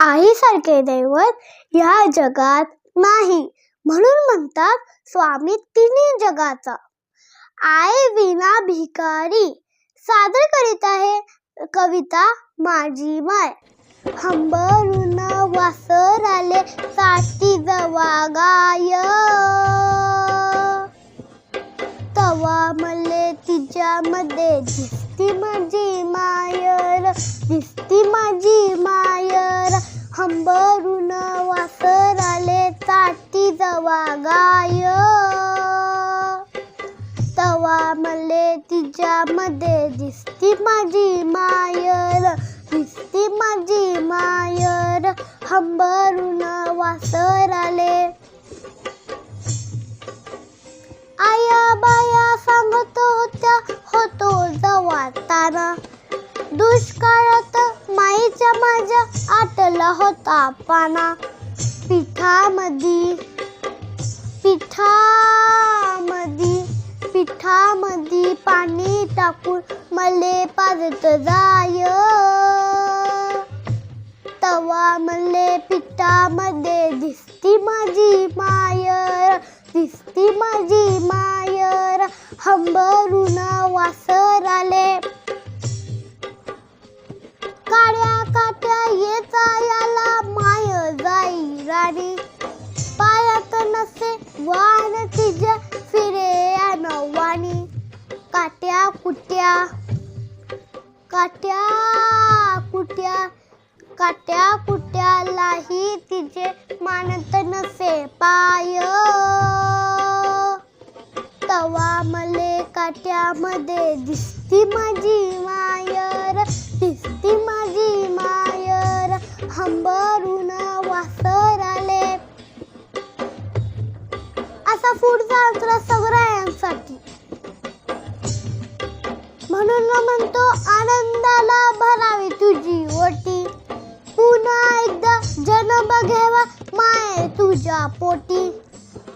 आईसारखे दैवत या जगात नाही. म्हणून म्हणतात स्वामी तिन्ही जगाचा. आई विना भिकारी सादर करीत आहे. कविता माझी माय. हंबरून वासर आले साठी जवा गाय. तवा मले तिच्यामध्ये दिसती माझी मायर दिसती माझी तवा मले तिच्यामध्ये दिसती माझी मायर दिसती माझी मायर. हंबरून वासर आले. आया बाया सांगत होत्या होतो जवाताना. दुष्काळात माईच्या माझ्या आटला होता पाना. पिठामधी पिठामधी पिठामधी पाणी टाकून मले पाजत जाय. तवा मले पिठामध्ये दिसती माझी मायर दिसती माझी मायर. हंबरून वासर काट्या कुट्या काट्या कुट्यालाही तिचे मानत नसे. पाय. तवा मले काट्यामध्ये दिसती माझी मायर दिसती माझी मायर. हंबरून वासर आले. असा पुढचा अंतर सगळ्यांसाठी. म्हणून म्हणतो आनंदाला भरावी तुझी ओटी. पुन्हा एकदा जन्म घ्यावा माय तुझ्या पोटी.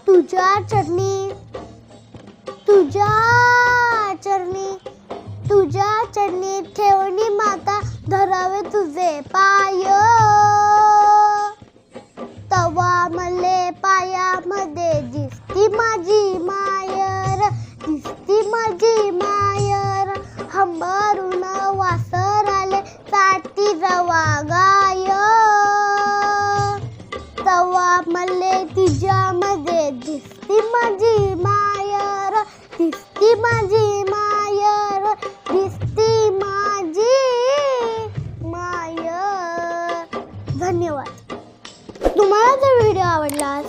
तुझ्या चरणी तुझ्या चरणी तुझ्या चरणी ठेवणी माता. हंबरून वासर आले साठी जवा गाय. तवा मले तिच्यामध्ये दिसती माझी मायर दिसती माझी मायर दिसती माझी मायर. धन्यवाद. तुम्हाला जर व्हिडिओ आवडला